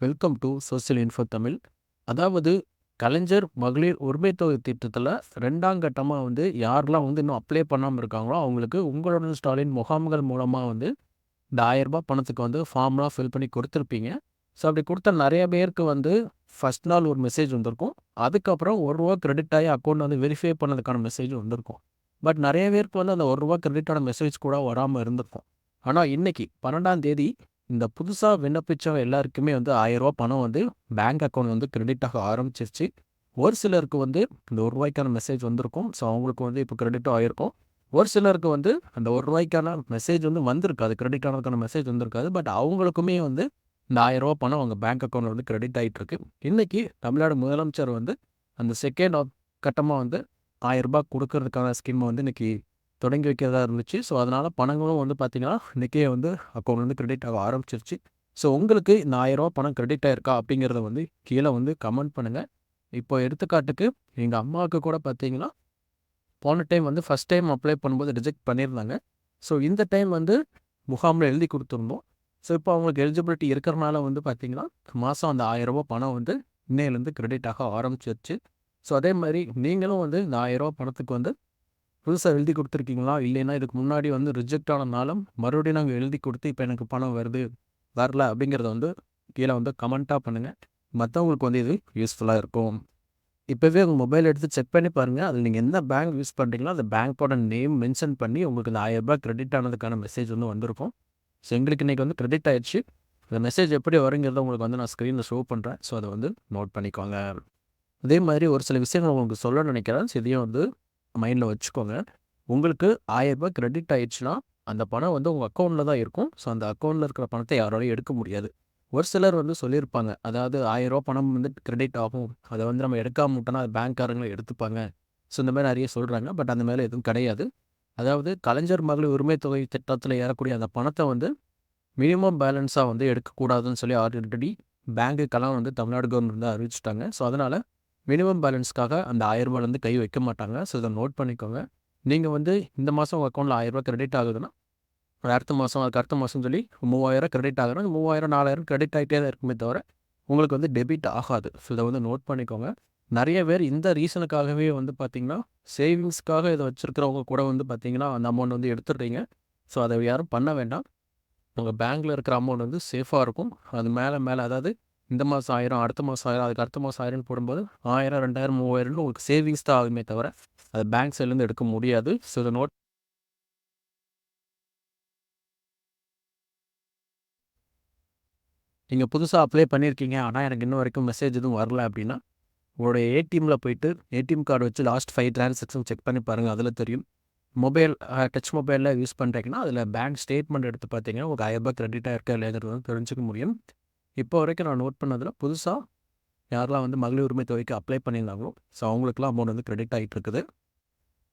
Welcome to social info Tamil. அதாவது கலைஞர் மகளிர் உரிமை தொகை திட்டத்தில் ரெண்டாம் கட்டமாக வந்து யாரெல்லாம் வந்து இன்னும் அப்ளை பண்ணாமல் இருக்காங்களோ அவங்களுக்கு உங்களுடன் ஸ்டாலின் முகாம்கள் மூலமாக வந்து இந்த ஆயரரூபா பணத்துக்கு வந்து ஃபார்ம்லாம் ஃபில் பண்ணி கொடுத்துருப்பீங்க. ஸோ அப்படி கொடுத்த நிறைய பேருக்கு வந்து ஃபஸ்ட் நாள் ஒரு மெசேஜ் வந்திருக்கும். அதுக்கப்புறம் ஒரு ரூபா கிரெடிட் ஆகி அக்கௌண்ட் வந்து வெரிஃபை பண்ணதுக்கான மெசேஜ் வந்திருக்கும். பட் நிறைய பேருக்கு வந்து அந்த ஒரு ரூபா கிரெடிட்டான மெசேஜ் கூட வராமல் இருந்திருக்கும். ஆனால் இன்னைக்கு பன்னெண்டாம் தேதி இந்த புதுசாக விண்ணப்பித்தவங்க எல்லாருக்குமே வந்து ஆயிரரூபா பணம் வந்து பேங்க் அக்கௌண்ட் வந்து கிரெடிட் ஆக ஆரம்பிச்சிருச்சு. ஒரு சிலருக்கு வந்து இந்த ஒரு ரூபாய்க்கான மெசேஜ் வந்திருக்கும். ஸோ அவங்களுக்கு வந்து இப்போ கிரெடிட்டும் ஆகிருக்கும் ஒரு சிலருக்கு வந்து அந்த ஒரு ரூபாய்க்கான மெசேஜ் வந்து வந்திருக்காது. கிரெடிட் ஆனதுக்கான மெசேஜ் வந்திருக்காது. பட் அவங்களுக்குமே வந்து இந்த ஆயிரரூபா பணம் அவங்க பேங்க் அக்கௌண்ட்டில் வந்து கிரெடிட் ஆகிட்டு இருக்கு இன்றைக்கி தமிழ்நாடு முதலமைச்சர் வந்து அந்த செகண்ட் கட்டமாக வந்து ஆயிரரூபா கொடுக்கறதுக்கான ஸ்கீமை வந்து இன்றைக்கி தொடங்கி வைக்கிறதா இருந்துச்சு. ஸோ அதனால் பணங்களும் வந்து பார்த்திங்கன்னா இன்றைக்கே வந்து அக்கௌண்ட்லேருந்து கிரெடிட் ஆக ஆரம்பிச்சிருச்சு. ஸோ உங்களுக்கு இந்த ஆயிரரூபா பணம் கிரெடிட் ஆயிருக்கா அப்படிங்கிறத வந்து கீழே வந்து கமெண்ட் பண்ணுங்கள் இப்போ எடுத்துக்காட்டுக்கு எங்கள் அம்மாவுக்கு கூட பார்த்தீங்கன்னா போன டைம் வந்து ஃபஸ்ட் டைம் அப்ளை பண்ணும்போது ரிஜெக்ட் பண்ணியிருந்தாங்க. ஸோ இந்த டைம் வந்து முகாமில் எழுதி கொடுத்துருந்தோம். ஸோ இப்போ அவங்களுக்கு எலிஜிபிலிட்டி இருக்கிறனால வந்து பார்த்திங்கன்னா மாதம் அந்த ஆயிரரூபா பணம் வந்து இன்னையிலேருந்து கிரெடிட் ஆக ஆரம்பிச்சிருச்சு. ஸோ அதே மாதிரி நீங்களும் வந்து இந்த ஆயிரரூபா பணத்துக்கு வந்து புதுசாக எழுதி கொடுத்துருக்கீங்களா? இல்லைன்னா இதுக்கு முன்னாடி வந்து ரிஜெக்ட் ஆனதுனாலும் மறுபடியும் நாங்கள் எழுதி கொடுத்து இப்போ எனக்கு பணம் வருது வரல அப்படிங்கிறத வந்து கீழே வந்து கமெண்ட்டாக பண்ணுங்கள் மற்றவங்களுக்கு வந்து இது யூஸ்ஃபுல்லாக இருக்கும். இப்போவே உங்கள் மொபைல் எடுத்து செக் பண்ணி பாருங்கள் அதில் நீங்கள் எந்த பேங்க் யூஸ் பண்ணுறீங்களோ அந்த பேங்க்கோட நேம் மென்ஷன் பண்ணி உங்களுக்கு இந்த ஆயிரரூபா கிரெடிட் ஆனதுக்கான மெசேஜ் வந்து வந்திருக்கும். ஸோ எங்களுக்கு இன்றைக்கி வந்து கிரெடிட் ஆயிடுச்சு. இந்த மெசேஜ் எப்படி வருங்கிறத உங்களுக்கு வந்து நான் ஸ்க்ரீனில் ஷோ பண்ணுறேன் ஸோ அதை வந்து நோட் பண்ணிக்கோங்க. அதே மாதிரி ஒரு சில விஷயங்கள் உங்களுக்கு சொல்ல நினைக்கிறேன். ஸோ இதையும் வந்து மைண்டில் வச்சுக்கோங்க. உங்களுக்கு ஆயிரரூபா கிரெடிட் ஆயிடுச்சுன்னா அந்த பணம் வந்து உங்கள் அக்கௌண்ட்டில் தான் இருக்கும். ஸோ அந்த அக்கௌண்ட்டில் இருக்கிற பணத்தை யாராலையும் எடுக்க முடியாது. ஒரு சிலர் வந்து சொல்லியிருப்பாங்க அதாவது ஆயிரரூபா பணம் வந்து கிரெடிட் ஆகும். அதை வந்து நம்ம எடுக்காம விட்டோம்னா அது பேங்க்காரங்களை எடுத்துப்பாங்க. ஸோ இந்த மாதிரி நிறைய சொல்கிறாங்க பட் அந்த மாதிரி எதுவும் கிடையாது. அதாவது கலைஞர் மகளிர் உரிமை தொகை திட்டத்தில் ஏறக்கூடிய அந்த பணத்தை வந்து மினிமம் பேலன்ஸாக வந்து எடுக்கக்கூடாதுன்னு சொல்லி ஆல்ரெடி பேங்குக்கெல்லாம் வந்து தமிழ்நாடு கவர்மெண்ட் தான் அறிவிச்சிட்டாங்க. ஸோ அதனால் மினிமம் பேலன்ஸ்க்காக அந்த ஆயிரரூபாலேருந்து கை வைக்க மாட்டாங்க. ஸோ இதை நோட் பண்ணிக்கோங்க. நீங்கள் வந்து இந்த மாதம் உங்கள் அக்கௌண்ட்டில் ஆயிரரூபா கிரெடிட் ஆகுதுன்னா அடுத்த மாதம் அதுக்கு அடுத்த மாதம் சொல்லி மூவாயிரம் கிரெடிட் ஆகுதுன்னா மூவாயிரம் நாலாயிரம் கிரெடிட் ஆகிட்டே தான் இருக்குமே தவிர உங்களுக்கு வந்து டெபிட் ஆகாது. ஸோ இதை வந்து நோட் பண்ணிக்கோங்க. நிறைய பேர் இந்த ரீசனுக்காகவே வந்து பார்த்திங்கன்னா சேவிங்ஸ்க்காக இதை வச்சுருக்கிறவங்க கூட வந்து பார்த்திங்கன்னா அந்த அமௌண்ட் வந்து எடுத்துடுறீங்க. ஸோ அதை யாரும் பண்ண வேண்டாம். உங்கள் பேங்க்கில் இருக்கிற அமௌண்ட் வந்து சேஃபாக இருக்கும். அது மேலே மேலே அதாவது இந்த மாதம் ஆயிரம் அடுத்த மாதம் ஆயிரம் அதுக்கு அடுத்த மாதம் ஆயிரம்னு போடும்போது ஆயிரம் ரெண்டாயிரம் மூவாயிரம்னு உங்களுக்கு சேவிங்ஸ் தான் ஆகுமே தவிர அது பேங்க் சைட்லேருந்து எடுக்க முடியாது. ஸோ இதை நோட் நீங்கள் புதுசாக அப்ளை பண்ணியிருக்கீங்க ஆனால் எனக்கு இன்ன வரைக்கும் மெசேஜ் எதுவும் வரல அப்படின்னா உங்களுடைய ஏடிஎம்மில் போயிட்டு ஏடிஎம் கார்டு வச்சு லாஸ்ட் ஃபைவ் டிரான்சாக்ஷன் செக் பண்ணி பாருங்கள் அதில் தெரியும். மொபைல் டச் மொபைலில் யூஸ் பண்ணுறீங்கன்னா அதில் பேங்க் ஸ்டேட்மெண்ட் எடுத்து பார்த்தீங்கன்னா உங்களுக்கு ஆயிரரூபா க்ரெடிட்டாக இருக்கா இல்லைங்கிறது வந்து தெரிஞ்சுக்க முடியும். இப்போ வரைக்கும் நான் நோட் பண்ணதில் புதுசாக யாரெல்லாம் வந்து மகளிர் உரிமை தொகைக்கு அப்ளை பண்ணியிருந்தாங்களோ ஸோ அவங்களுக்குலாம் அமௌண்ட் வந்து கிரெடிட் ஆகிட்டு இருக்குது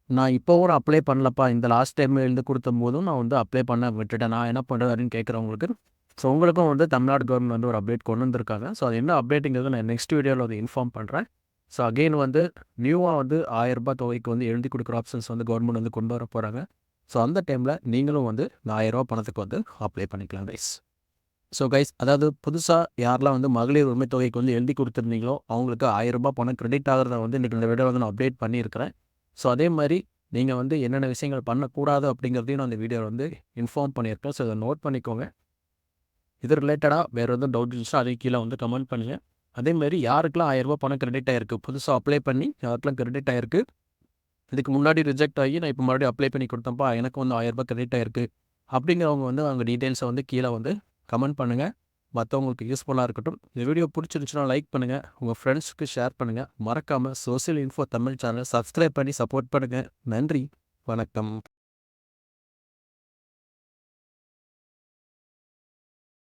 நான் இப்போ கூட அப்ளை பண்ணலப்பா. இந்த லாஸ்ட் டைம் எழுந்து கொடுத்த போதும் நான் வந்து அப்ளை பண்ண விட்டுட்டேன். நான் என்ன பண்ணுறது அப்படின்னு கேட்குறவங்களுக்கு ஸோ உங்களுக்கும் வந்து தமிழ்நாடு கவர்மெண்ட் வந்து ஒரு அப்டேட் கொண்டு வந்திருக்காங்க. ஸோ அது என்ன அப்டேட்டுங்கிறது நான் நெக்ஸ்ட் வீடியோவில் வந்து இன்ஃபார்ம் பண்ணுறேன் ஸோ அகெயின் வந்து நியூவாக வந்து ஆயிரரூபா தொகைக்கு வந்து எழுதி கொடுக்குற ஆப்ஷன்ஸ் வந்து கவர்மெண்ட் வந்து கொண்டு வர போகிறாங்க ஸோ அந்த டைமில் நீங்களும் வந்து இந்த ஆயிரரூபா பணத்துக்கு வந்து அப்ளை பண்ணிக்கலாம் கைஸ் ஸோ கைஸ் அதாவது புதுசாக யாரெல்லாம் வந்து மகளிர் உரிமை தொகைக்கு வந்து எழுதி கொடுத்துருந்தீங்களோ அவங்களுக்கு ஆயிரரூபா பணம் கிரெடிட் ஆகிறத வந்து இன்றைக்கி இந்த வீடியோ வந்து நான் அப்டேட் பண்ணியிருக்கிறேன். ஸோ அதே மாதிரி நீங்கள் வந்து என்னென்ன விஷயங்கள் பண்ணக்கூடாது அப்படிங்கிறதையும் நான் அந்த வீடியோவில் வந்து இன்ஃபார்ம் பண்ணியிருக்கேன். ஸோ இதை நோட் பண்ணிக்கோங்க. இது ரிலேட்டடாக வேறு எதுவும் டவுட் இருந்துச்சுன்னா அதையும் கீழே வந்து கமெண்ட் பண்ணுங்கள் அதேமாதிரி யாருக்கெல்லாம் ஆயிரரூபா பணம் கிரெடிட் ஆகிருக்கு புதுசாக அப்ளை பண்ணி யாருக்கெல்லாம் கிரெடிட் ஆகிருக்கு இதுக்கு முன்னாடி ரிஜெக்ட் ஆகி நான் இப்போ மறுபடியும் அப்ளை பண்ணி கொடுத்தப்பா எனக்கு வந்து ஆயிரரூபா கிரெடிட் ஆகிருக்கு அப்படிங்கிறவங்க வந்து அவங்க டீட்டெயில்ஸை வந்து கீழே வந்து கமெண்ட் பண்ணுங்கள் மற்றவங்களுக்கு யூஸ்ஃபுல்லாக இருக்கட்டும். இந்த வீடியோ பிடிச்சிருந்துச்சுன்னா லைக் பண்ணுங்கள் உங்கள் ஃப்ரெண்ட்ஸுக்கு ஷேர் பண்ணுங்கள் மறக்காமல் சோசியல் இன்ஃபோ தமிழ் சேனலை சப்ஸ்கிரைப் பண்ணி சப்போர்ட் பண்ணுங்கள் நன்றி. வணக்கம்.